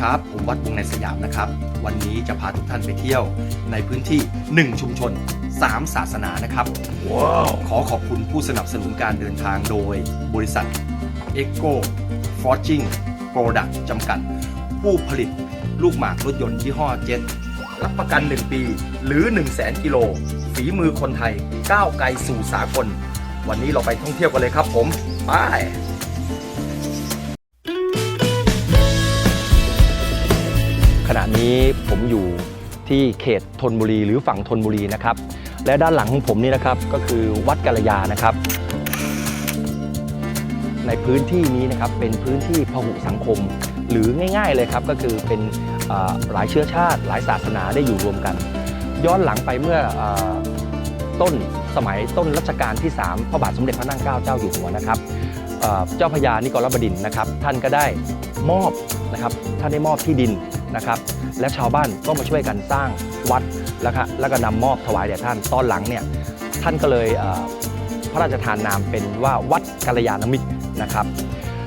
ครับ ผมวัดวงในสยามนะครับ วันนี้จะพาทุกท่านไปเที่ยวในพื้นที่ 1 ชุมชน 3 ศาสนานะครับว้าวขอขอบคุณผู้สนับสนุนการเดินทางโดยบริษัท Echo Forging Product จำกัด ผู้ผลิตลูกหมากรถยนต์ยี่ห้อเจ็ตรับประกัน 1 ปี หรือ 1 0 0 0 0แกิโลฝีมือคนไทย ก้าวไกลสู่สากล วันนี้เราไปท่องเที่ยวกันเลยครับผม ไป นี้ผมอยู่ที่เขตธนบุรีหรือฝั่งธนบุรีนะครับ และด้านหลังของผมนี่นะครับก็คือวัดกาลยานะครับ ในพื้นที่นี้นะครับเป็นพื้นที่พหุสังคม หรือง่าย ๆเลยครับก็คือเป็นหลายเชื้อชาติ หลายศาสนาได้อยู่รวมกัน ย้อนหลังไปเมื่ออต้นสมัยต้นรัชกาลที่ 3 พระบาทสมเด็จพระนั่งเกล้าเจ้าอยู่หัวนะครับเจ้าพระยานิโคลบดินนะครับ ท่านก็ได้มอบนะครับท่านได้มอบที่ดิน นะครับและชาวบ้านก็มาช่วยกันสร้างวัดแล้วก็แล้วก็นำมอบถวายแด่ท่านตอนหลังเนี่ยท่านก็เลยพระราชทานนามเป็นว่าวัดกัลยาณมิตรนะครับ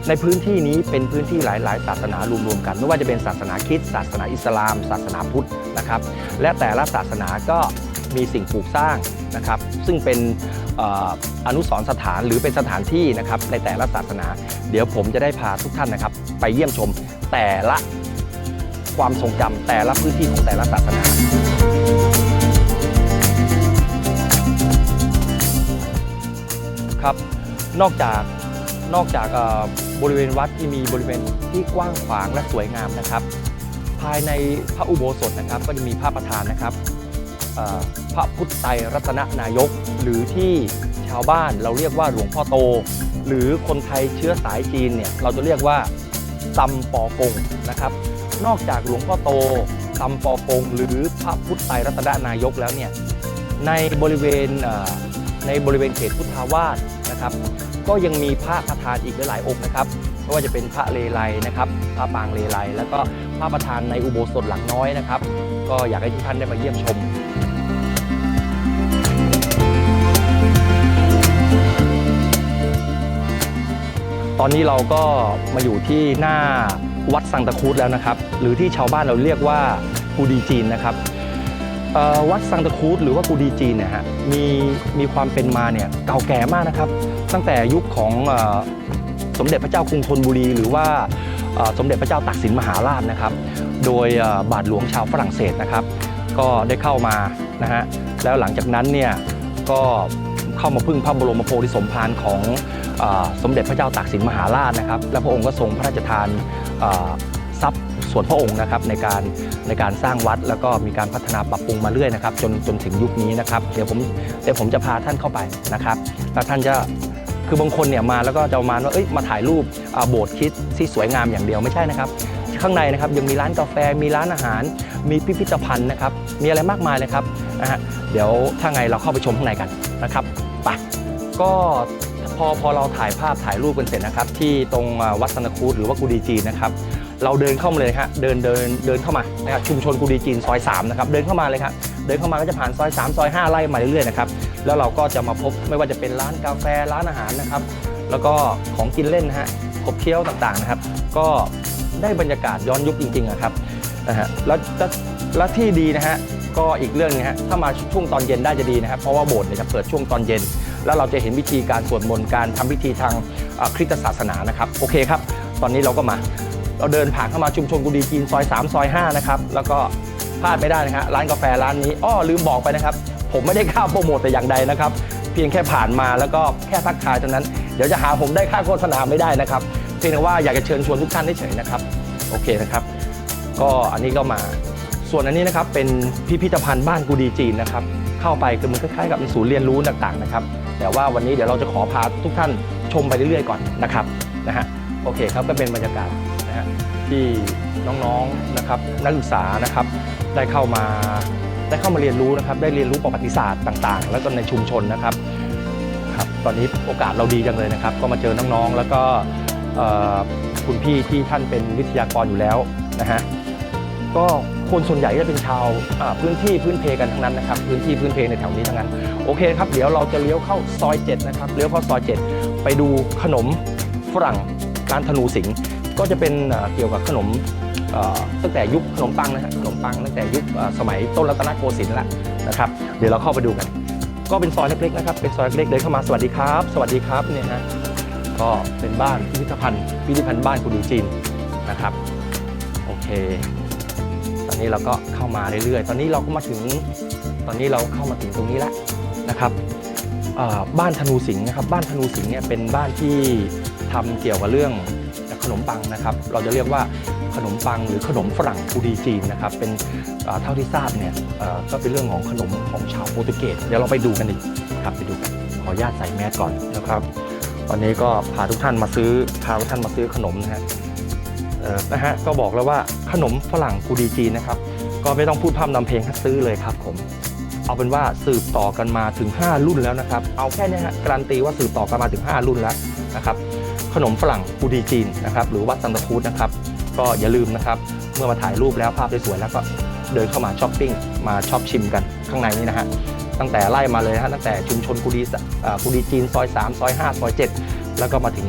ในพื้นที่นี้เป็นพื้นที่หลาย ๆ ศาสนารวม ๆ กัน ไม่ว่าจะเป็นศาสนาคริสต์ศาสนาอิสลาม ศาสนาพุทธนะครับ และแต่ละศาสนาก็มีสิ่งปลูกสร้างนะครับ ซึ่งเป็นอออนุสรณ์สถานหรือเป็นสถานที่นะครับในแต่ละศาสนา เดี๋ยวผมจะได้พาทุกท่านนะครับ ไปเยี่ยมชมแต่ละ ความทรงจำแต่ละพื้นที่ของแต่ละศาสนาครับนอกจากนอกจากบริเวณวัดที่มีบริเวณที่กว้างขวางและสวยงามนะครับ ภายในพระอุโบสถนะครับก็จะมีพระประธานนะครับพระพุทธไตรรัตนนายก หรือที่ชาวบ้านเราเรียกว่าหลวงพ่อโต หรือคนไทยเชื้อสายจีนเนี่ยเราจะเรียกว่าซัมปอกงนะครับ นอกจากหลวงพ่อโตซัมปอกงหรือพระพุทธไตรรัตนนายกแล้วเนี่ยในบริเวณในบริเวณเขตพุทธาวาสนะครับ ก็ยังมีพระประธานอีกหลายองค์นะครับไม่ว่าจะเป็นพระเลไลนะครับ พระปางเลไลแล้วก็พระประธานในอุโบสถหลังน้อยนะครับ ก็อยากให้ทุกท่านได้มาเยี่ยมชมตอนนี้เราก็มาอยู่ที่หน้า วัดสังตะคูดแล้วนะครับ หรือที่ชาวบ้านเราเรียกว่ากูดีจีนนะครับวัดสังตะคูดหรือว่ากูดีจีนเนี่ยฮะมีมีความเป็นมาเนี่ยเก่าแก่มากนะครับ ตั้งแต่ยุคของอสมเด็จพระเจ้ากรุงธนบุรี หรือว่าสมเด็จพระเจ้าตากสินมหาราชนะครับ โดยบาทหลวงชาวฝรั่งเศสนะครับ ก็ได้เข้ามานะฮะแล้วหลังจากนั้นเนี่ยก็เข้ามาพึ่งพระบรมโพธิสมภารของอสมเด็จพระเจ้าตากสินมหาราชนะครับ และพระองค์ก็ทรงพระราชทาน ทรัพย์ส่วนพระองค์นะครับในการในการสร้างวัด แล้วก็มีการพัฒนาปรับปรุงมาเรื่อยนะครับจนจนถึงยุคนี้นะครับเดี๋ยวผมเดี๋ยวผมจะพาท่านเข้าไปนะครับแล้วท่านจะคือบางคนเนี่ยมาแล้วก็จะมาว่าเอ้ยมาถ่ายรูปโบสถ์คิดที่สวยงามอย่างเดียวไม่ใช่นะครับข้างในนะครับยังมีร้านกาแฟมีร้านอาหาร มีพิพิธภัณฑ์นะครับมีอะไรมากมายเลยครับนะฮะเดี๋ยวถ้าไงเราเข้าไปชมข้างในกันนะครับไปก็ อพอเราถ่ายภาพถ่ายรูปกันเสร็จนะครับ ที่ตรงวัดสันคูดหรือว่ากูดีจีนนะครับเราเดินเข้ามาเลยฮะเดินเดินเดินเข้ามานะครับชุมชนกูดีจีนซอย3นะครับเดินเข้ามาเลยครับเดินเข้ามาก็จะผ่านซอย3ซอย5ไล่มาเรื่อยๆนะครับแล้วเราก็จะมาพบไม่ว่าจะเป็นร้านกาแฟร้านอาหารนะครับ แล้วก็ของกินเล่นนะฮะขบเคี้ยวต่างๆนะครับ ก็ได้บรรยากาศย้อนยุคจริงๆอะครับนะฮะแล้วแล้วแล้วที่ดีนะฮะ ก็อีกเรื่องนึงฮะถ้ามาช่วงตอนเย็นได้จะดีนะครับ เพราะว่าโบสถ์เนี่ยจะเปิดช่วงตอนเย็น แล้วเราจะเห็นวิธีการสวดมนต์การทำพิธีทางคริสตศาสนานะครับโอเคครับ ตอนนี้เราก็มา เราเดินผ่านเข้ามาชุมชนกุดีจีนซอย 3 ซอย 5 นะครับแล้วก็พลาดไม่ได้นะฮะร้านกาแฟร้านนี้อ้อลืมบอกไปนะครับ ผมไม่ได้ค่าโปรโมทแต่อย่างใดนะครับเพียงแค่ผ่านมาแล้วก็แค่ทักทายเท่านั้นเดี๋ยวจะหาผมได้ค่าโฆษณาไม่ได้นะครับเพียงแต่ว่าอยากจะเชิญชวนทุกท่านเฉยๆนะครับ โอเคนะครับ ก็อันนี้ก็มา ส่วนอันนี้นะครับเป็นพิพิธภัณฑ์บ้านกูดีจีนนะครับเข้าไปคือมันคล้ายๆกับเป็นศูนย์เรียนรู้ต่างๆนะครับแต่ว่าวันนี้เดี๋ยวเราจะขอพาทุกท่านชมไปเรื่อยๆก่อนนะครับนะฮะโอเคครับก็เป็นบรรยากาศนะฮะที่น้องๆนะครับนักศึกษานะครับได้เข้ามาได้เข้ามาเรียนรู้นะครับได้เรียนรู้ประวัติศาสตร์ต่างๆ แล้วก็ในชุมชนนะครับครับตอนนี้โอกาสเราดีจังเลยนะครับ ก็มาเจอน้องๆแล้วก็คุณพี่ที่ท่านเป็นวิทยากรอยู่แล้วนะฮะก็ คนส่วนใหญ่จะเป็นชาวพื้นที่พื้นเพกันทั้งนั้นนะครับ พื้นที่พื้นเพในแถวนี้ทั้งนั้น โอเคครับ เดี๋ยวเราจะเลี้ยวเข้าซอย7นะครับเลี้ยวเข้าซอย7 ไปดูขนมฝรั่งร้านธนูสิงก็จะเป็นเกี่ยวกับขนมตั้งแต่ยุคขนมปังนะฮะขนมปังตั้งแต่ยุคสมัยต้นรัตนโกสินทร์แล้วนะครับ เดี๋ยวเราเข้าไปดูกัน ก็เป็นซอยเล็กๆนะครับเป็นซอยเล็กๆเดินเข้ามาสวัสดีครับ สวัสดีครับเนี่ยฮะก็เป็นบ้านพิพิธภัณฑ์พิพิธภัณฑ์บ้านกุณดีจีนนะครับโอเค นี้เราก็เข้ามาเรื่อยๆ ตอนนี้เราก็มาถึง ตอนนี้เราเข้ามาถึงตรงนี้แล้วนะครับบ้านธนูสิงห์นะครับ บ้านธนูสิงห์เนี่ยเป็นบ้านที่ทำเกี่ยวกับเรื่องขนมปังนะครับ เราจะเรียกว่าขนมปังหรือขนมฝรั่งกูดีจีนนะครับ เป็นเท่าที่ทราบเนี่ยก็เป็นเรื่องของขนมของชาวโปรตุเกส เดี๋ยวเราไปดูกันดีกครับไปดูกันขออนุญาตใส่แมสก่อนนะครับ ตอนนี้ก็พาทุกท่านมาซื้อพาทุกท่านมาซื้อขนมนะฮะ นะฮะก็บอกแล้วว่าขนมฝรั่งกูดีจีนนะครับ ก็ไม่ต้องพูดพร่ำนำเพลงให้ซื้อเลยครับผม เอาเป็นว่าสืบต่อกันมาถึง 5 รุ่นแล้วนะครับ เอาแค่นี้ฮะการันตีว่าสืบต่อกันมาถึง 5 รุ่นแล้วนะครับ ขนมฝรั่งกูดีจีนนะครับหรือวัดซันตาครูดนะครับ ก็อย่าลืมนะครับ เมื่อมาถ่ายรูปแล้วภาพสวยแล้วก็เดินเข้ามาช้อปปิ้งมาช็อปชิมกันข้างในนี้นะฮะตั้งแต่ไล่มาเลยฮะตั้งแต่ชุมชนกูดีกูดีจีนซอย 3 ซอย 5 ซอย 7 แล้วก็มาถึง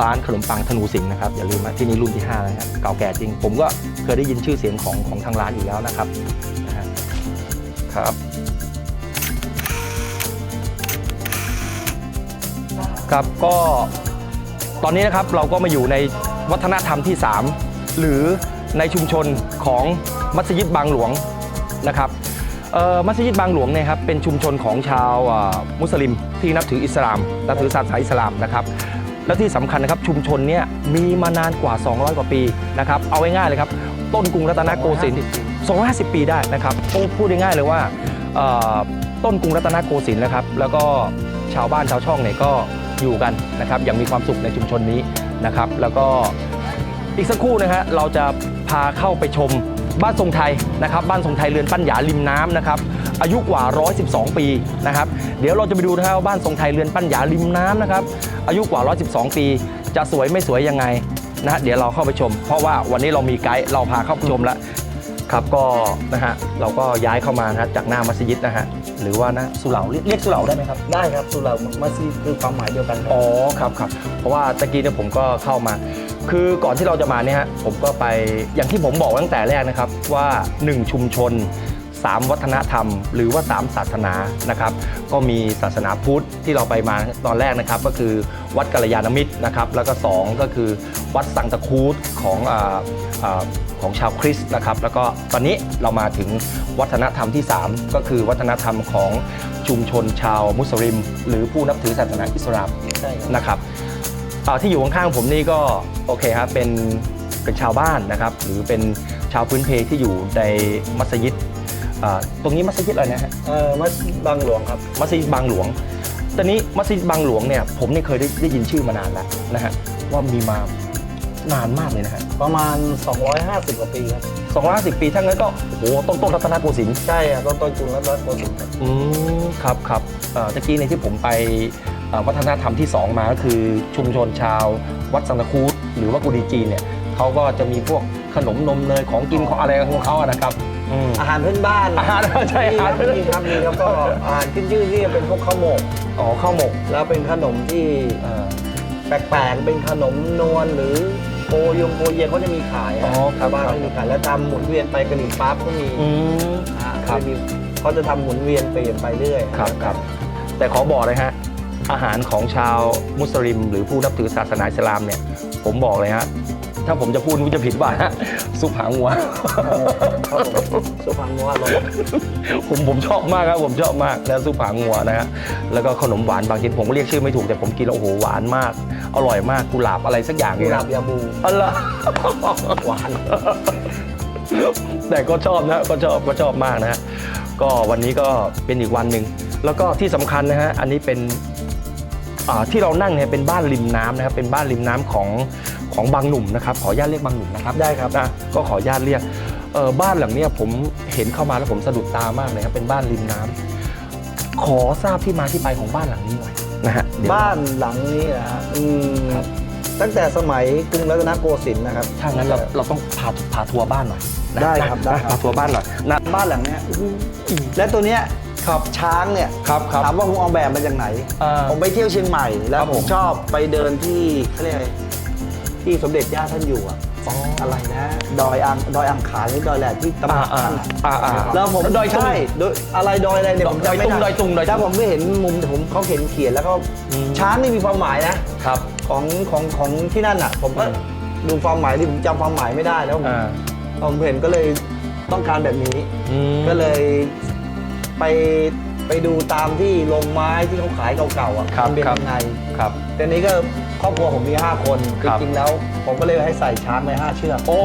ร้านขนมปังธนูสิงห์นะครับอย่าลืมนะที่นี่รุ่นที่5แล้วนะฮะเก่าแก่จริง ผมก็เคยได้ยินชื่อเสียงของของทางร้านอยู่แล้วนะครับนะฮะครับ ครับก็ตอนนี้นะครับเราก็มาอยู่ในวัฒนธรรมที่ 3 หรือในชุมชนของมัสยิดบางหลวงนะครับมัสยิดบางหลวงเนี่ยครับเป็นชุมชนของชาวมุสลิมที่นับถืออิสลามนับถือศาสนาอิสลามนะครับ และที่สำคัญนะครับชุมชนเนี่ยมีมานานกว่า 200 กว่าปีนะครับเอาง่ายๆเลยครับ ต้นกรุงรัตนโกสินทร์250 ปีได้นะครับพูดพูดง่ายๆเลยว่าต้นกรุงรัตนโกสินทร์นะครับ แล้วก็ชาวบ้านชาวช่องเนี่ยก็อยู่กันนะครับอย่างมีความสุขในชุมชนนี้นะครับ แล้วก็อีกสักครู่นะฮะเราจะพาเข้าไปชมบ้านทรงไทยนะครับ บ้านทรงไทยเรือนปั้นหยาริมน้ำนะครับ อายุกว่า 112 ปีนะครับเดี๋ยวเราจะไปดูนะครับว่าบ้านทรงไทยเรือนปั้นหยาริมน้ำนะครับอายุกว่า 112 ปี จะสวยไม่สวยยังไงนะฮะเดี๋ยวเราเข้าไปชม เพราะว่าวันนี้เรามีไกด์เราพาเข้าไปชมแล้วครับก็นะฮะเราก็ย้ายเข้ามานะฮะจากหน้ามัสยิดนะฮะหรือว่านะสุเหร่าเรียกเรียกสุเหร่าได้ไหมครับ ได้ครับสุเหรามัสยิดคือความหมายเดียวกันครับอ๋อครับครับเพราะว่าตะกี้เนี่ยผมก็เข้ามา คือก่อนที่เราจะมาเนี่ยฮะผมก็ไปอย่างที่ผมบอกตั้งแต่แรกนะครับว่า 1 ชุมชน 3 วัฒนธรรม หรือว่า 3 ศาสนานะครับ ก็มีศาสนาพุทธที่เราไปมาตอนแรกนะครับ ก็คือวัดกัลยาณมิตรนะครับ แล้วก็ 2 ก็คือวัดสังตะคูดของอ่าอ่าของชาวคริสต์นะครับ แล้วก็ตอนนี้เรามาถึงวัฒนธรรมที่ 3 ก็คือวัฒนธรรมของชุมชนชาวมุสลิม หรือผู้นับถือศาสนาอิสลามใช่ครับนะครับอ่าที่อยู่ข้างๆผมนี่ก็โอเคครับเป็นเป็นชาวบ้านนะครับ หรือเป็นชาวพื้นเพที่อยู่ในมัสยิด อ่าตรงนี้มัสยิดอะไรนะฮะเออมัสยิดบางหลวงครับ มัสยิดบางหลวง ตอนนี้มัสยิดบางหลวงเนี่ยผมนี่เคยได้ได้ยินชื่อมานานแล้วนะฮะว่ามีมานานมากเลยนะฮะประมาณ 250 กว่าปีครับ250ปีทั้งนั้นก็โอ้โหต้นต้นรัตนโกสินทร์ใช่ครับต้นต้นกรุงรัตนโกสินทร์ครับอืมครับครับเอ่อตะกี้ในที่ผมไปเอ่อวัฒนธรรมที่ 2 มาก็คือชุมชนชาว วัดสังตะคูดหรือว่ากุดีจีนเนี่ยเขาก็จะมีพวกขนมนมเนยของกินของอะไรของเขาอะนะครับ อืมอาหารพื้นบ้านอาหารใช่มีอาคหารรับมีครับมีครับก็อาหารขึ้นชื่อที่เป็นพวกข้าวหมกอ๋อข้าวหมกแล้วเป็นขนมที่เอ่อแปลกๆเป็นขนมนวลหรือโปยงโปเยเขาจะมีขายอ๋อครัชาบวบ้านเขามีขายแล้วตามหมุนเวียนไปกระดิ่งปั๊บก็มีอืมอ่าครับจะมีเขาจะทำหมุนเวียนเปลี่ยนไปเรื่อยครับครับแต่ขอบอกเลยฮะอาหารของชาวมุสลิม หรือผู้นับถือศาสนาอิสลามเนี่ย ผมบอกเลยฮะ ถ้าผมจะพูดมันจะผิดว่าฮะซุปหางวัวครับผมสุพรรณมัวรสผมผมชอบมากครับผมชอบมากแล้วซุปหางงัวนะฮะแล้วก็ขนมหวานบางชิ้นผมก็เรียกชื่อไม่ถูกแต่ผมกินแล้วโอ้โหหวานมาก อร่อยมากกุหลาบอะไรสักอย่างกุเนี่ยหลาบยาบูอ๋อเหรอหวานแต่ก็ชอบนะก็ชอบก็ชอบมากนะฮะก็วันนี้ก็เป็นอีกวันหนึ่งแล้วก็ที่สำคัญนะฮะอันนี้เป็นอ่าที่เรานั่งเนี่ยเป็นบ้านริมน้ำนะครับเป็นบ้านริมน้ำของ ของบางหนุ่มนะครับขออนุญาตเรียกบางหนุ่มนะครับได้ครับ นะก็ขออนุญาตเรียกเออบ้านหลังเนี้ยผมเห็นเข้ามาแล้วผมสะดุดตามากเลยครับเป็นบ้านริมน้ำขอทราบที่มาที่ไปของบ้านหลังนี้หน่อยนะฮะเดี๋ยวบ้านหลังนี้นะฮะอืมครับตั้งแต่สมัยกรุงรัตนโกสินทร์นะครับ ถ้างั้นเราเราต้องพาพาทัวร์บ้านหน่อยนะได้ครับนะได้ครับ พาทัวร์บ้านหน่อยนะบ้านหลังเนี้ยและตัวเนี้ยครับช้างเนี่ยครับครับ ถามว่าผมเอาแบบมาจากไหนอ่าผมไปเที่ยวเชียงใหม่แล้ควรับผผมมชอบไปเดินที่เขาเรียกอะไร ที่สมเด็จย่าท่านอยู่อะอ๋อออะไรนะดอยอังดอยอังขารหรือดอยแหละที่ตำหอ่านักอ่าท่านอะอ่าอ่า แล้วผมดอยตุงใช่ดอยอะไรดอยอะไรเนี่ยผมดอยจำไม่ตุงได้ดอยตุงดอยตุงถ้าผมไม่เห็นมุมผมเขาเขียนเขียนแล้วก็อืมช้างนี่มีความหมายนะ ครับ ของของของที่นั่นอะ ผมก็อืม ดูความหมายที่ผมจำความหมายไม่ได้แล้วผมอ่าผมเห็นก็เลยต้องการแบบนี้ อืม ก็เลยไป ไปดูตามที่โรงไม้ที่เขาขายเก่าๆอะครับมันเป็นครับ ยังไงครับ แต่นี้ก็ครอบครัวผมมี 5 คนคจรับ ริงๆแล้ว ผมก็เลยให้ใส่ช้างไป5เชือกโอ้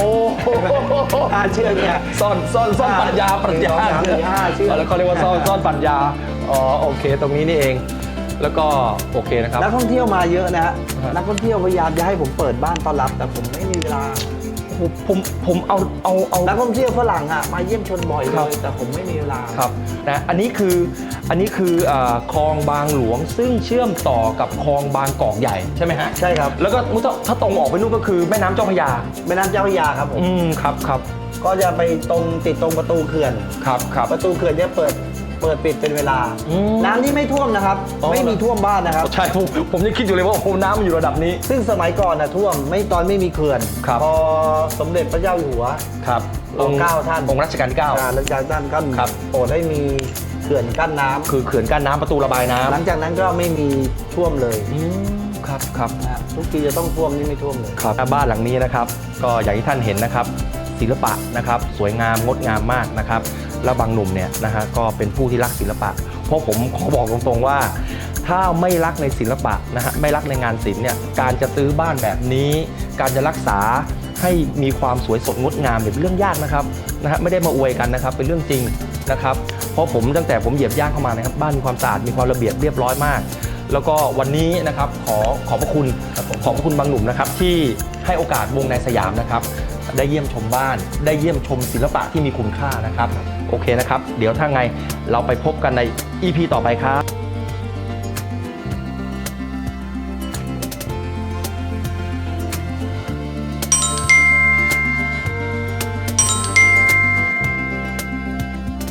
ห้าเชือกเนี่ย ซ่อนซ่อนซ่อนปัญญาปัญญาสองสามสี่ห้าเชือกแล้วเขาเรียกว่าซ่อนซ่อนปัญญาอ๋อโอเค ตรงนี้นี่เอง แล้วก็โอเคนะครับ นักท่องเที่ยวมาเยอะนะฮะฮะนักท่องเที่ยวพยายามจะให้ผมเปิดบ้านต้อนรับ แต่ผมไม่มีเวลา ผมผมผมเอาเอาเอา นักท่องเที่ยวฝรั่งอะมาเยี่ยมชนบ่อยคเลรับ ย แต่ผมไม่มีเวลา ครับนะอันนี้คืออันนี้คืออ่าคลองบางหลวงซึ่งเชื่อมต่อกับคลองบางกอกใหญ่ใช่ไหมฮะใช่ครับ แล้วก็มุถ้าถ้าตรงออกไปนู่นก็คือแม่น้ำเจ้าพระยา แม่น้ำเจ้าพระยาครับผม อืมครับครับก็จะไปตรงติดตรงประตูเขื่อน ครับครับประตูเขื่อนจะเปิด เปิดปิดเป็นเวลา อืม น้ำนี่ไม่ท่วมนะครับอ๋อไม่มีท่วมบ้านนะครับ ใช่ผมผมยังคิดอยู่เลยว่าโอ้โหน้ำมันอยู่ระดับนี้ ซึ่งสมัยก่อนนะท่วมไม่ตอนไม่มีเขื่อนครับ พอสมเด็จพระเจ้าอยู่หัว ครับรอเก้าท่าน องค์รัชกาลที่เก้าการรัชกาลท่านก็ครับ โปรดให้มีเขื่อนกั้นน้ำคือเขื่อนกั้นน้ำประตูระบายน้ำหลังจากนั้นก็ไม่มีท่วมเลยอืมครับครับนะฮะทุกปีจะต้องท่วมนี่ไม่ท่วมเลย ครับบ้านหลังนี้นะครับ ก็อย่างที่ท่านเห็นนะครับ ศิลปะนะครับสวยงามงดงามมากนะครับแล้วบางหนุ่มเนี่ยนะฮะก็เป็นผู้ที่รักศิลปะ เพราะผมขอบอกตรงๆว่า ถ้าไม่รักในศิลปะนะฮะไม่รักในงานศิลป์เนี่ยการจะซื้อบ้านแบบนี้ การจะรักษาให้มีความสวยสดงดงามเนี่ยเป็นเรื่องยากนะครับนะฮะไม่ได้มาอวยกันนะครับเป็นเรื่องจริงนะครับเพราะผมตั้งแต่ผมเหยียบย่างเข้ามานะครับบ้านมีความสะอาดมีความระเบียบเรียบร้อยมาก แล้วก็วันนี้นะครับขอขอบพระคุณขอบพระคุณบางหนุ่มนะครับที่ให้โอกาสวงในสยามนะครับ ได้เยี่ยมชมบ้าน ได้เยี่ยมชมศิลปะที่มีคุณค่านะครับ โอเคนะครับ เดี๋ยวถ้าไงเราไปพบกันใน EP ต่อไปครับ